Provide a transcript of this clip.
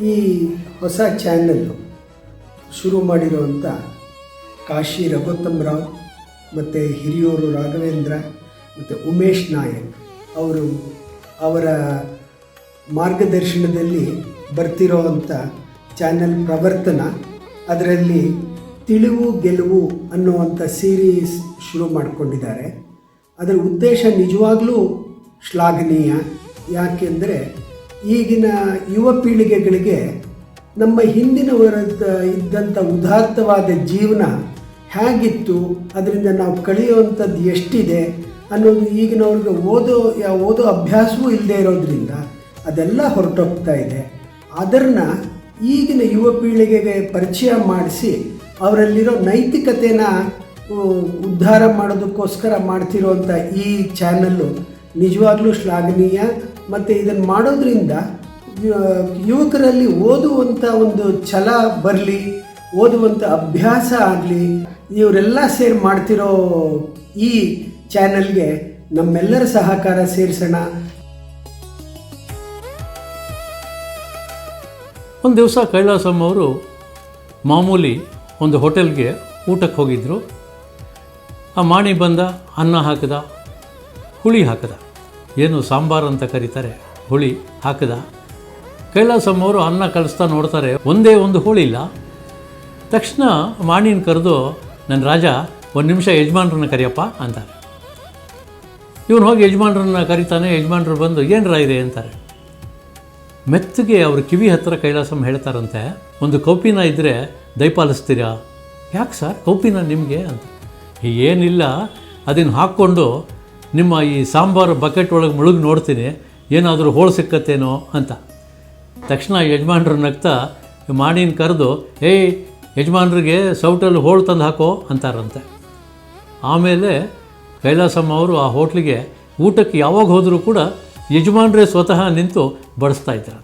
ಈ ಹೊಸ ಚಾನಲ್ಲು ಶುರು ಮಾಡಿರುವಂಥ ಕಾಶಿ ರಘೋತ್ತಮ್ ರಾವ್ ಮತ್ತು ಹಿರಿಯೂರು ರಾಘವೇಂದ್ರ ಮತ್ತು ಉಮೇಶ್ ನಾಯಕ್ ಅವರು ಅವರ ಮಾರ್ಗದರ್ಶನದಲ್ಲಿ ಬರ್ತಿರೋವಂಥ ಚಾನಲ್ ಪ್ರವರ್ತನ. ಅದರಲ್ಲಿ ತಿಳಿವು ಗೆಲುವು ಅನ್ನುವಂಥ ಸೀರೀಸ್ ಶುರು ಮಾಡಿಕೊಂಡಿದ್ದಾರೆ. ಅದರ ಉದ್ದೇಶ ನಿಜವಾಗಲೂ ಶ್ಲಾಘನೀಯ. ಯಾಕೆಂದರೆ ಈಗಿನ ಯುವ ಪೀಳಿಗೆಗಳಿಗೆ ನಮ್ಮ ಹಿಂದಿನವರ ಇದ್ದಂಥ ಉದಾತ್ತವಾದ ಜೀವನ ಹೇಗಿತ್ತು, ಅದರಿಂದ ನಾವು ಕಳೆಯುವಂಥದ್ದು ಎಷ್ಟಿದೆ ಅನ್ನೋದು ಈಗಿನವ್ರಿಗೆ ಓದೋ ಯಾವ ಓದೋ ಅಭ್ಯಾಸವೂ ಇಲ್ಲದೆ ಇರೋದ್ರಿಂದ ಅದೆಲ್ಲ ಹೊರಟೋಗ್ತಾ ಇದೆ. ಅದನ್ನು ಈಗಿನ ಯುವ ಪೀಳಿಗೆಗೆ ಪರಿಚಯ ಮಾಡಿಸಿ, ಅವರಲ್ಲಿರೋ ನೈತಿಕತೆನ ಉದ್ಧಾರ ಮಾಡೋದಕ್ಕೋಸ್ಕರ ಮಾಡ್ತಿರೋಂಥ ಈ ಚಾನಲ್ಲು ನಿಜವಾಗ್ಲೂ ಶ್ಲಾಘನೀಯ. ಮತ್ತು ಇದನ್ನು ಮಾಡೋದ್ರಿಂದ ಯುವಕರಲ್ಲಿ ಓದುವಂಥ ಒಂದು ಛಲ ಬರಲಿ ಓದುವಂಥ ಅಭ್ಯಾಸ ಆಗಲಿ, ಇವರೆಲ್ಲ ಸೇರಿ ಮಾಡ್ತಿರೋ ಈ ಚಾನಲ್ಗೆ ನಮ್ಮೆಲ್ಲರ ಸಹಕಾರ ಸೇರಿಸೋಣ. ಒಂದು ದಿವಸ ಕೈಲಾಸಮ್ಮ ಅವರು ಮಾಮೂಲಿ ಒಂದು ಹೋಟೆಲ್ಗೆ ಊಟಕ್ಕೆ ಹೋಗಿದ್ದರು ಆ ಮಾಣಿ ಬಂದ, ಅನ್ನ ಹಾಕಿದ, ಹುಳಿ ಹಾಕಿದ. ಏನು ಸಾಂಬಾರು ಅಂತ ಕರೀತಾರೆ? ಹುಳಿ ಹಾಕಿದ? ಕೈಲಾಸಮ್ ಅವರು ಅನ್ನ ಕಲಿಸ್ತಾ ನೋಡ್ತಾರೆ, ಒಂದೇ ಒಂದು ಹುಳಿ ಇಲ್ಲ. ತಕ್ಷಣ ಮಾಣಿನ ಕರೆದು ನನ್ನ ರಾಜ, ಒಂದು ನಿಮಿಷ ಯಜಮಾನ್ರನ್ನ ಕರಿಯಪ್ಪ ಅಂತಾರೆ. ಇವನು ಹೋಗಿ ಯಜಮಾನ್ರನ್ನ ಕರಿತಾನೆ, ಯಜಮಾನ್ರು ಬಂದು, ಏನರ ಇದೆ? ಅಂತಾರೆ. ಮೆತ್ತಗೆ ಅವರು ಕಿವಿ ಹತ್ತಿರ ಕೈಲಾಸಮ್ಮ ಹೇಳ್ತಾರಂತೆ, ಒಂದು ಕೌಪಿನ ಇದ್ದರೆ ದಯಪಾಲಿಸ್ತೀರಾ ಯಾಕೆ ಸರ್? ಕೌಪಿನ ನಿಮಗೆ? ಅಂತ. ಏನಿಲ್ಲ ಅದನ್ನು ಹಾಕ್ಕೊಂಡು ನಿಮ್ಮ ಈ ಸಾಂಬಾರು ಬಕೆಟ್ ಒಳಗೆ ಮುಳುಗಿ ನೋಡ್ತೀನಿ, ಏನಾದರೂ ಹೋಳು ಸಿಕ್ಕತ್ತೇನೋ ಅಂತ. ತಕ್ಷಣ ಯಜಮಾನ್ರು ನಗ್ತಾ ಮಾಡಿನ ಕರೆದು, ಏಯ್, ಯಜಮಾನ್ರಿಗೆ ಸೌಟಲ್ಲಿ ಹೋಳು ತಂದು ಹಾಕೋ, ಅಂತಾರಂತೆ. ಆಮೇಲೆ ಕೈಲಾಸಮ್ಮ ಅವರು ಆ ಹೋಟ್ಲಿಗೆ ಊಟಕ್ಕೆ ಯಾವಾಗ ಹೋದರೂ ಕೂಡ ಯಜಮಾನ್ರೇ ಸ್ವತಃ ನಿಂತು ಬಡಿಸ್ತಾ ಇದ್ದಾರೆ